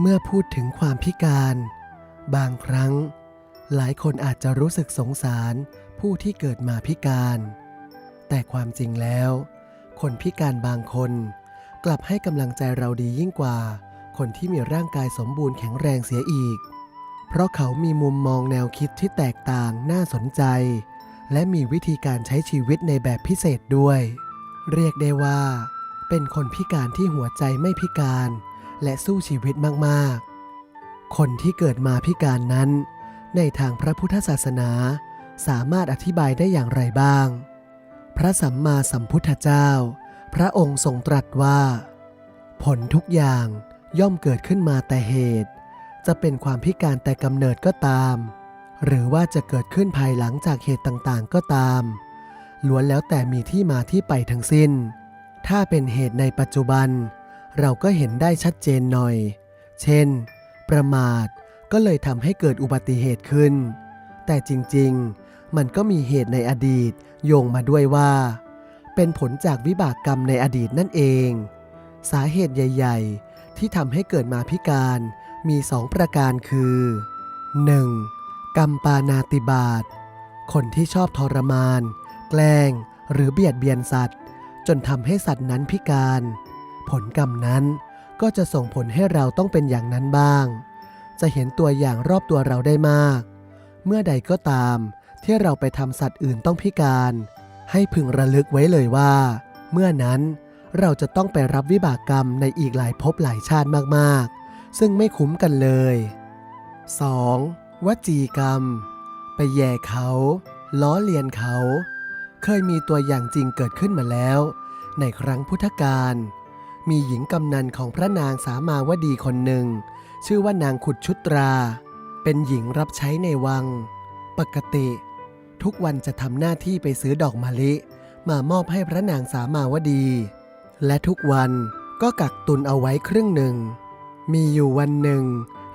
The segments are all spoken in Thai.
เมื่อพูดถึงความพิการ บางครั้ง หลายคนอาจจะรู้สึกสงสารผู้ที่เกิดมาพิการ แต่ความจริงแล้ว คนพิการบางคน กลับให้กำลังใจเราดียิ่งกว่า คนที่มีร่างกายสมบูรณ์แข็งแรงเสียอีก เพราะเขามีมุมมองแนวคิดที่แตกต่างน่าสนใจ และมีวิธีการใช้ชีวิตในแบบพิเศษด้วย เรียกได้ว่า เป็นคนพิการที่หัวใจไม่พิการ และสู้ชีวิตมากๆ คนที่เกิดมาพิการนั้น ในทางพระพุทธศาสนา สามารถอธิบายได้อย่างไรบ้าง พระสัมมาสัมพุทธเจ้า พระองค์ทรงตรัสว่า ผลทุกอย่างย่อมเกิดขึ้นมาแต่เหตุ จะเป็นความพิการแต่กำเนิดก็ตาม หรือว่าจะเกิดขึ้นภายหลังจากเหตุต่างๆ ก็ตาม ล้วนแล้วแต่มีที่มาที่ไปทั้งสิ้น ถ้าเป็นเหตุในปัจจุบัน เราก็เห็นได้ชัดเจนหน่อย เช่น ประมาทก็เลยทำให้เกิดอุบัติเหตุขึ้น แต่จริงๆ มันก็มีเหตุในอดีตโยงมาด้วยว่า เป็นผลจากวิบากกรรมในอดีตนั่นเอง สาเหตุใหญ่ ๆ ที่ทำให้เกิดมาพิการ มีสองประการคือ 1. กรรมปานาติบาตคนที่ชอบทรมาน แกล้ง หรือเบียดเบียนสัตว์ จนทำให้สัตว์นั้นพิการ ผลกรรมนั้นก็จะส่งผลให้เราต้องเป็นอย่างนั้นบ้าง จะเห็นตัวอย่างรอบตัวเราได้มาก เมื่อใดก็ตาม ที่เราไปทำสัตว์อื่นต้องพิการ ให้พึงระลึกไว้เลยว่า เมื่อนั้นเราจะต้องไปรับวิบากกรรมในอีกหลายภพหลายชาติมาก ซึ่งไม่คุ้มกันเลย 2. วจีกรรม ไปแย่เขา ล้อเลียนเขา เคยมีตัวอย่างจริงเกิดขึ้นมาแล้ว ในครั้งพุทธกาลมีหญิงกำนันของพระนางสามาวดีคนหนึ่ง ชื่อว่านางขุดชุตรา เป็นหญิงรับใช้ในวัง ปกติ ทุกวันจะทำหน้าที่ไปซื้อดอกมะลิ มามอบให้พระนางสามาวดี และทุกวันก็กักตุนเอาไว้ครึ่งหนึ่ง มีอยู่วันหนึ่ง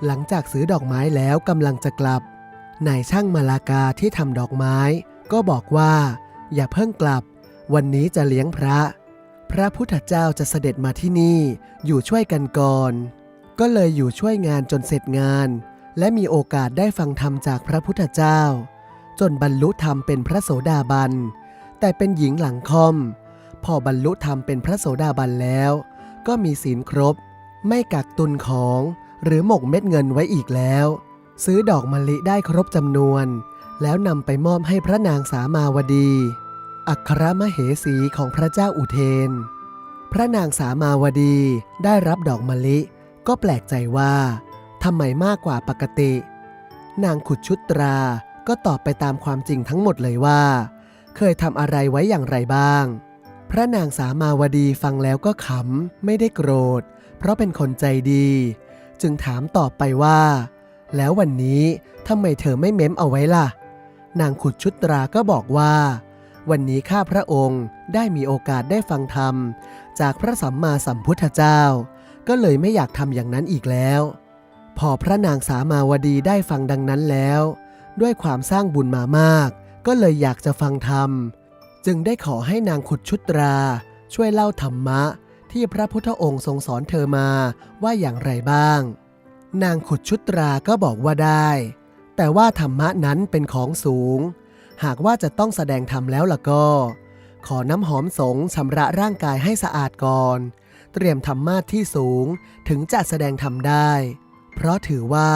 หลังจากซื้อดอกไม้แล้วกำลังจะกลับ นายช่างมาลากาที่ทำดอกไม้ ก็บอกว่า อย่าเพิ่งกลับ วันนี้จะเลี้ยงพระ พระพุทธเจ้าจะเสด็จมาที่นี่ อยู่ช่วยกันก่อน ก็เลยอยู่ช่วยงานจนเสร็จงาน และมีโอกาสได้ฟังธรรมจากพระพุทธเจ้า จนบรรลุธรรมเป็นพระโสดาบัน แต่เป็นหญิงหลังคอม พอบรรลุธรรมเป็นพระโสดาบันแล้ว ก็มีศีลครบ ไม่กักตุนของ หรือหมกเม็ดเงินไว้อีกแล้ว ซื้อดอกมะลิได้ครบจำนวน แล้วนำไปมอบให้พระนางสามาวดี อัครมเหสีของพระเจ้าอุเทน พระนางสามาวดีได้รับดอกมะลิ ก็แปลกใจว่าทำไมมากกว่าปกติ นางขุดชุตราก็ตอบไปตามความจริงทั้งหมดเลยว่า เคยทำอะไรไว้อย่างไรบ้าง พระนางสามาวดีฟังแล้วก็ขำไม่ได้โกรธ เพราะเป็นคนใจดี จึงถามตอบไปว่า แล้ววันนี้ทำไมเธอไม่เม้มเอาไว้ล่ะ นางขุดชุตราก็บอกว่า วันนี้ข้าพระองค์ได้มีโอกาสได้ฟังธรรม จากพระสัมมาสัมพุทธเจ้า ก็เลยไม่อยากทำอย่างนั้นอีกแล้ว พอพระนางสามาวดีได้ฟังดังนั้นแล้ว ด้วยความสร้างบุญมามาก ก็เลยอยากจะฟังธรรม จึงได้ขอให้นางขุดชุตรา ช่วยเล่าธรรมะ ที่พระพุทธองค์ทรงสอนเธอมาว่าอย่างไรบ้าง นางขุดชุตราก็บอกว่าได้ แต่ว่าธรรมะนั้นเป็นของสูง หากว่าจะต้องแสดงธรรมแล้วล่ะก็ ขอน้ำหอมสงชำระร่างกายให้สะอาดก่อน เตรียมธรรมาทที่สูงถึงจะแสดงธรรมได้ เพราะถือว่า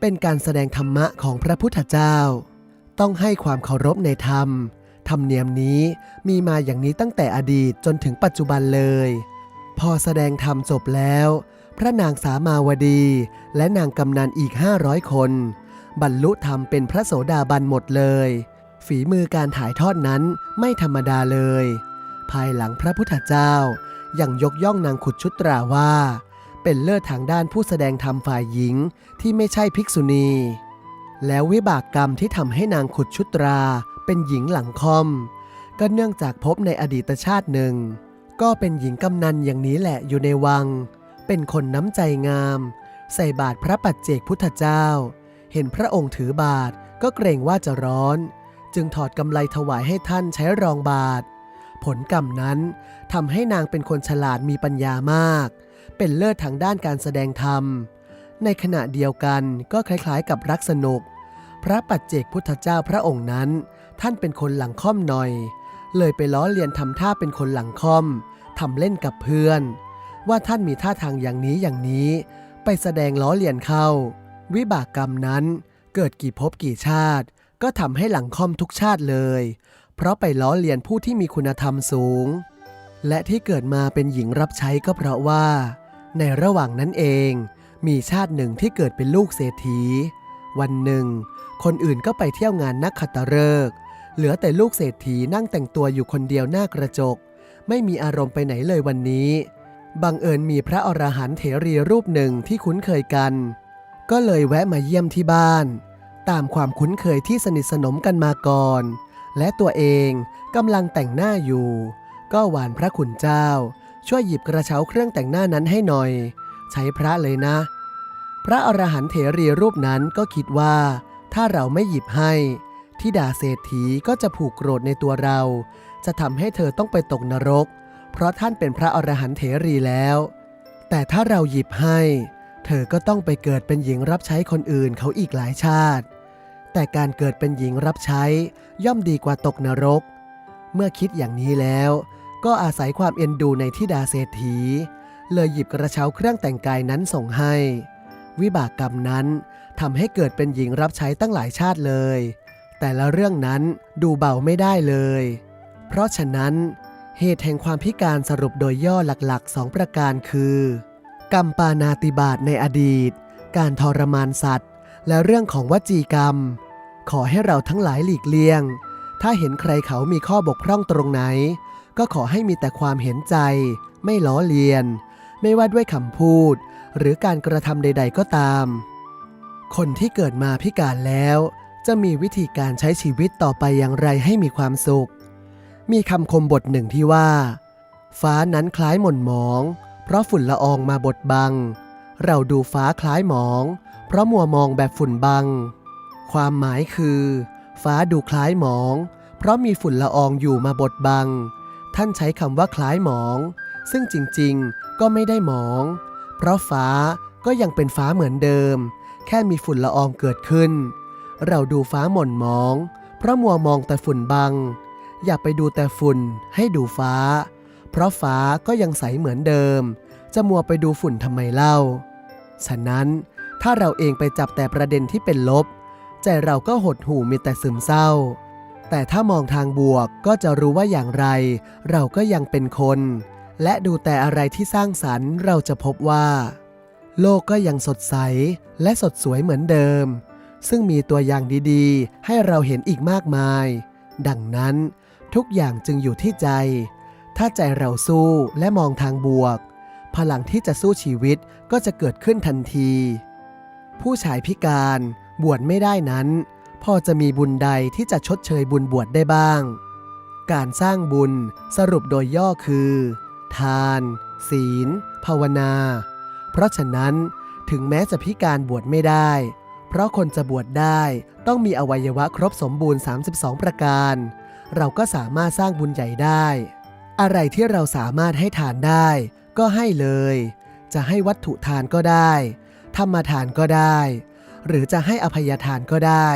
เป็นการแสดงธรรมะของพระพุทธเจ้า ต้องให้ความเคารพในธรรมธรรมเนียมนี้มีมาอย่างนี้ตั้งแต่อดีตจนถึงปัจจุบันเลย พอแสดงธรรมจบแล้ว พระนางสามาวดี และนางกำนันอีก 500 คน บรรลุธรรมเป็นพระโสดาบันหมดเลย ฝีมือการถ่ายทอดนั้นไม่ธรรมดาเลย ภายหลังพระพุทธเจ้ายังยกย่องนางขุดชุตราว่า เป็นเลิศทางด้านผู้แสดงธรรมฝ่ายหญิงที่ไม่ใช่ภิกษุณี แล้ววิบากกรรมที่ทำให้นางขุดชุตราเป็นหญิงหลังคอม ก็เนื่องจากพบในอดีตชาติหนึ่ง ก็เป็นหญิงกำนันอย่างนี้แหละอยู่ในวัง เป็นคนน้ำใจงาม ใส่บาตรพระปัจเจกพุทธเจ้า เห็นพระองค์ถือบาตรก็เกรงว่าจะร้อน จึงถอดกำไลถวายให้ท่านใช้รองบาทผลกรรมนั้นทำให้นางเป็นคนฉลาดมีปัญญามาก เป็นเลิศทางด้านการแสดงธรรม ในขณะเดียวกันก็คล้ายๆ กับรักสนุก พระปัจเจกพุทธเจ้าพระองค์นั้น ท่านเป็นคนหลังค่อมหน่อย เลยไปล้อเลียนทำท่าเป็นคนหลังคอมทำเล่นกับเพื่อน ว่าท่านมีท่าทางอย่างนี้อย่างนี้ ไปแสดงล้อเลียนเข้า วิบากกรรมนั้นเกิดกี่ภพกี่ชาติ ก็ทำให้หลังคอมทุกชาติเลย เพราะไปล้อเลียนผู้ที่มีคุณธรรมสูง และที่เกิดมาเป็นหญิงรับใช้ก็เพราะว่า ในระหว่างนั้นเอง มีชาติหนึ่งที่เกิดเป็นลูกเศรษฐี วันหนึ่ง คนอื่นก็ไปเที่ยวงานนักขัตฤกษ์ เหลือแต่ลูกเศรษฐีนั่งแต่งตัวอยู่คนเดียวหน้ากระจก ไม่มีอารมณ์ไปไหนเลยวันนี้ บังเอิญมีพระอรหันต์เถรีรูปหนึ่งที่คุ้นเคยกัน ก็เลยแวะมาเยี่ยมที่บ้าน ตามความคุ้นเคยที่สนิทสนมกันมาก่อน และตัวเองกำลังแต่งหน้าอยู่ ก็หวานพระคุณเจ้า ช่วยหยิบกระเช้าเครื่องแต่งหน้านั้นให้หน่อย ใช้พระเลยนะ พระอรหันต์เถรีรูปนั้นก็คิดว่า ถ้าเราไม่หยิบให้ ทิดาเศรษฐีก็จะผูกโกรธในตัวเรา จะทำให้เธอต้องไปตกนรก เพราะท่านเป็นพระอรหันต์เถรีแล้ว แต่ถ้าเราหยิบให้ เธอก็ต้องไปเกิดเป็นหญิงรับใช้คนอื่นเขาอีกหลายชาติ แต่การเกิดเป็นหญิงรับใช้ย่อมดีกว่าตกนรก เมื่อคิดอย่างนี้แล้ว ก็อาศัยความเอ็นดูในทิดาเศรษฐี เลยหยิบกระเช้าเครื่องแต่งกายนั้นส่งให้ วิบากกรรมนั้นทำให้เกิดเป็นหญิงรับใช้ตั้งหลายชาติเลย แต่ละเรื่องนั้นดูเบาไม่ได้เลย เพราะฉะนั้น เหตุแห่งความพิการสรุปโดยย่อหลักๆ2ประการคือ กรรมปานาติบาตในอดีต การทรมานสัตว์ และเรื่องของวจีกรรม ขอให้เราทั้งหลายหลีกเลี่ยง ถ้าเห็นใครเขามีข้อบกพร่องตรงไหน ก็ขอให้มีแต่ความเห็นใจ ไม่ล้อเลียน ไม่ว่าด้วยคำพูด หรือการกระทำใด ๆ ก็ตาม คนที่เกิดมาพิการแล้ว จะมีวิธีการใช้ชีวิตต่อไปอย่างไรให้มีความสุข มีคำคมบทหนึ่งที่ว่า ฟ้านั้นคล้ายหม่นหมอง เพราะฝุ่นละอองมาบดบัง เราดูฟ้าคล้ายหมอง เพราะมัวมองแบบฝุ่นบัง ความหมายคือ ฟ้าดูคล้ายหมอง เพราะมีฝุ่นละอองอยู่มาบดบัง ท่านใช้คำว่าคล้ายหมอง ซึ่งจริงๆ ก็ไม่ได้หมอง เพราะฟ้าก็ยังเป็นฟ้าเหมือนเดิม แค่มีฝุ่นละอองเกิดขึ้น เราดูฟ้าหม่นมอง เพราะมัวมองแต่ฝุ่นบัง อย่าไปดูแต่ฝุ่นให้ดูฟ้า เพราะฟ้าก็ยังใสเหมือนเดิม จะมัวไปดูฝุ่นทำไมเล่า ฉะนั้นถ้าเราเองไปจับแต่ประเด็นที่เป็นลบ ใจเราก็หดหู่มีแต่ซึมเศร้า แต่ถ้ามองทางบวกก็จะรู้ว่าอย่างไร เราก็ยังเป็นคน และดูแต่อะไรที่สร้างสรรค์เราจะพบว่า โลกก็ยังสดใสและสดสวยเหมือนเดิม ซึ่งมีตัวอย่างดีๆ ให้เราเห็นอีกมากมาย ดังนั้นทุกอย่างจึงอยู่ที่ใจ ถ้าใจเราสู้และมองทางบวก พลังที่จะสู้ชีวิตก็จะเกิดขึ้นทันที ผู้ชายพิการบวชไม่ได้นั้น พอจะมีบุญใดที่จะชดเชยบุญบวชได้บ้าง การสร้างบุญสรุปโดยย่อคือ ทาน ศีล ภาวนา เพราะฉะนั้นถึงแม้จะพิการบวชไม่ได้ เพราะคนจะบวชได้ต้องมีอวัยวะครบสมบูรณ์ 32 ประการ เราก็สามารถสร้างบุญใหญ่ได้ อะไรที่เราสามารถให้ทานได้ ก็ให้เลย จะให้วัตถุทานก็ได้ ธรรมทานก็ได้ หรือจะให้อภัยทานก็ได้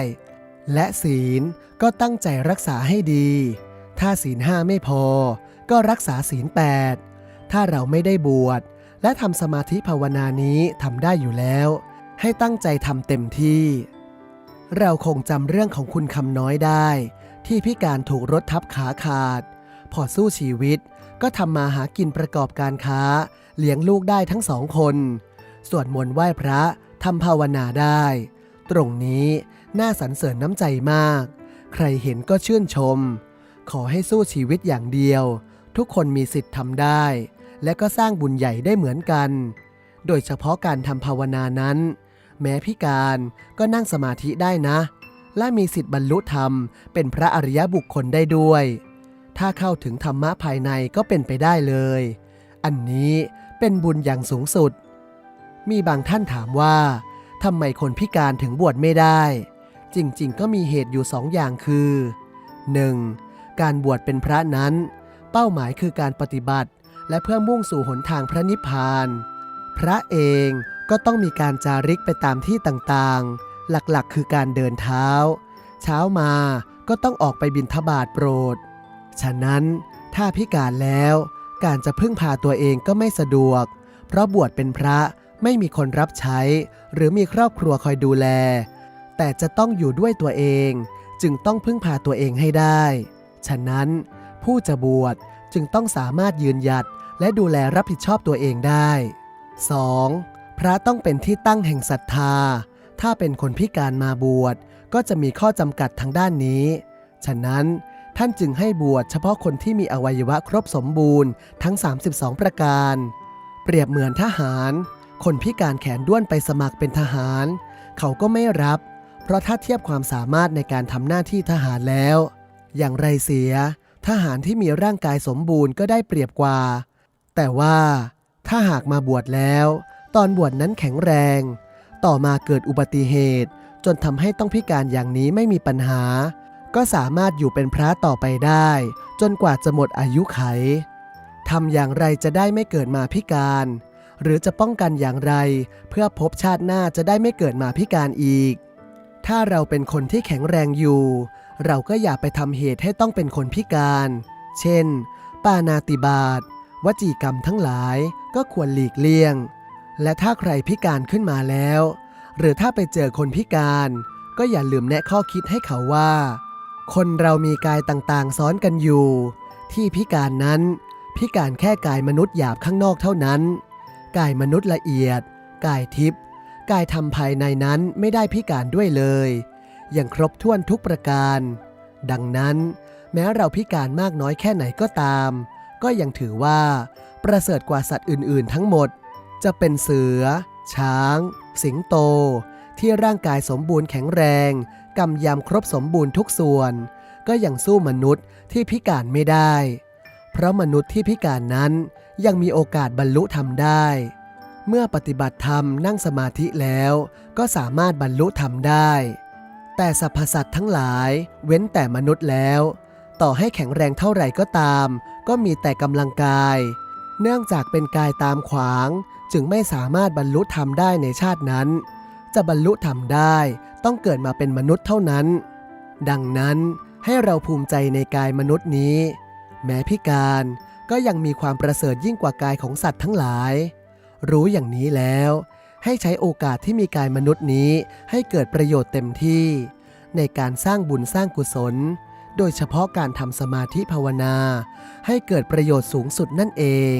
และศีลก็ตั้งใจรักษาให้ดี ถ้าศีลห้าไม่พอ ก็รักษาศีลแปดถ้าเราไม่ได้บวชและทำสมาธิภาวนานี้ทำได้อยู่แล้ว ให้ตั้งใจทำเต็มที่ เราคงจำเรื่องของคุณคำน้อยได้ ที่พิการถูกรถทับขาขาด พอสู้ชีวิตก็ทำมาหากินประกอบการค้า เลี้ยงลูกได้ทั้งสองคนสวดมนต์ไหว้พระทำภาวนาได้ ตรงนี้น่าสรรเสริญน้ำใจมาก ใครเห็นก็ชื่นชม ขอให้สู้ชีวิตอย่างเดียว ทุกคนมีสิทธิ์ทำได้ และก็สร้างบุญใหญ่ได้เหมือนกัน โดยเฉพาะการทำภาวนานั้น แม้พิการก็นั่งสมาธิได้นะ และมีสิทธิ์บรรลุธรรม เป็นพระอริยบุคคลได้ด้วย ถ้าเข้าถึงธรรมะภายในก็เป็นไปได้เลย อันนี้เป็นบุญอย่างสูงสุด มีบางท่านถามว่าทำไมคนพิการถึงบวชไม่ได้ จริงๆ ก็มีเหตุอยู่สองอย่างคือ 1. การบวชเป็นพระนั้น เป้าหมายคือการปฏิบัติและเพื่อมุ่งสู่หนทางพระนิพพาน พระเอง ก็ต้องมีการจาริกไปตามที่ต่างๆ หลักๆ คือการเดินเท้า เช้ามาก็ต้องออกไปบิณฑบาตโปรด ฉะนั้นถ้าพิการแล้วการจะพึ่งพาตัวเองก็ไม่สะดวก เพราะบวชเป็นพระไม่มีคนรับใช้ หรือมีครอบครัวคอยดูแล แต่จะต้องอยู่ด้วยตัวเอง จึงต้องพึ่งพาตัวเองให้ได้ ฉะนั้นผู้จะบวชจึงต้องสามารถยืนหยัดและดูแลรับผิดชอบตัวเองได้ 2. พระต้องเป็นที่ตั้งแห่งศรัทธา ถ้าเป็นคนพิการมาบวชก็จะมีข้อจำกัดทางด้านนี้ ฉะนั้นท่านจึงให้บวชเฉพาะคนที่มีอวัยวะครบสมบูรณ์ทั้ง 32 ประการ เปรียบเหมือนทหาร คนพิการแขนด้วนไปสมัครเป็นทหาร เขาก็ไม่รับ เพราะถ้าเทียบความสามารถในการทำหน้าที่ทหารแล้ว อย่างไรเสีย ทหารที่มีร่างกายสมบูรณ์ก็ได้เปรียบกว่า แต่ว่าถ้าหากมาบวชแล้ว ตอนบวชนั้นแข็งแรง ต่อมาเกิดอุบัติเหตุ จนทำให้ต้องพิการอย่างนี้ไม่มีปัญหา ก็สามารถอยู่เป็นพระต่อไปได้ จนกว่าจะหมดอายุไขทำอย่างไรจะได้ไม่เกิดมาพิการ หรือจะป้องกันอย่างไร เพื่อพบชาติหน้าจะได้ไม่เกิดมาพิการอีก ถ้าเราเป็นคนที่แข็งแรงอยู่ เราก็อย่าไปทำเหตุให้ต้องเป็นคนพิการ เช่น ปานาติบาตวจีกรรมทั้งหลายก็ควรหลีกเลี่ยง และถ้าใครพิการขึ้นมาแล้ว หรือถ้าไปเจอคนพิการ ก็อย่าลืมแนะข้อคิดให้เขาว่า คนเรามีกายต่างๆ ซ้อนกันอยู่ ที่พิการนั้น พิการแค่กายมนุษย์หยาบข้างนอกเท่านั้น กายมนุษย์ละเอียด กายทิพย์กายธรรมภายในนั้นไม่ได้พิการด้วยเลยอย่างครบถ้วนทุกประการ ดังนั้น แม้เราพิการมากน้อยแค่ไหนก็ตาม ก็ยังถือว่า ประเสริฐกว่าสัตว์อื่น ๆ ทั้งหมด จะเป็นเสือ ช้าง สิงโต ที่ร่างกายสมบูรณ์แข็งแรง กำยำครบสมบูรณ์ทุกส่วน ก็ยังสู้มนุษย์ที่พิการไม่ได้ เพราะมนุษย์ที่พิการนั้นยังมีโอกาสบรรลุธรรมได้ เมื่อปฏิบัติธรรมนั่งสมาธิแล้วก็สามารถบรรลุธรรมได้ แต่สรรพสัตว์ทั้งหลายเว้นแต่มนุษย์แล้ว ต่อให้แข็งแรงเท่าไหร่ก็ตาม ก็มีแต่กำลังกาย เนื่องจากเป็นกายตามขวาง จึงไม่สามารถบรรลุธรรมได้ในชาตินั้น จะบรรลุธรรมได้ต้องเกิดมาเป็นมนุษย์เท่านั้น ดังนั้นให้เราภูมิใจในกายมนุษย์นี้ แม้พิการก็ยังมีความประเสริฐยิ่งกว่ากายของสัตว์ทั้งหลาย รู้อย่างนี้แล้ว ให้ใช้โอกาสที่มีกายมนุษย์นี้ให้เกิดประโยชน์เต็มที่ ในการสร้างบุญสร้างกุศล โดยเฉพาะการทำสมาธิภาวนา ให้เกิดประโยชน์สูงสุดนั่นเอง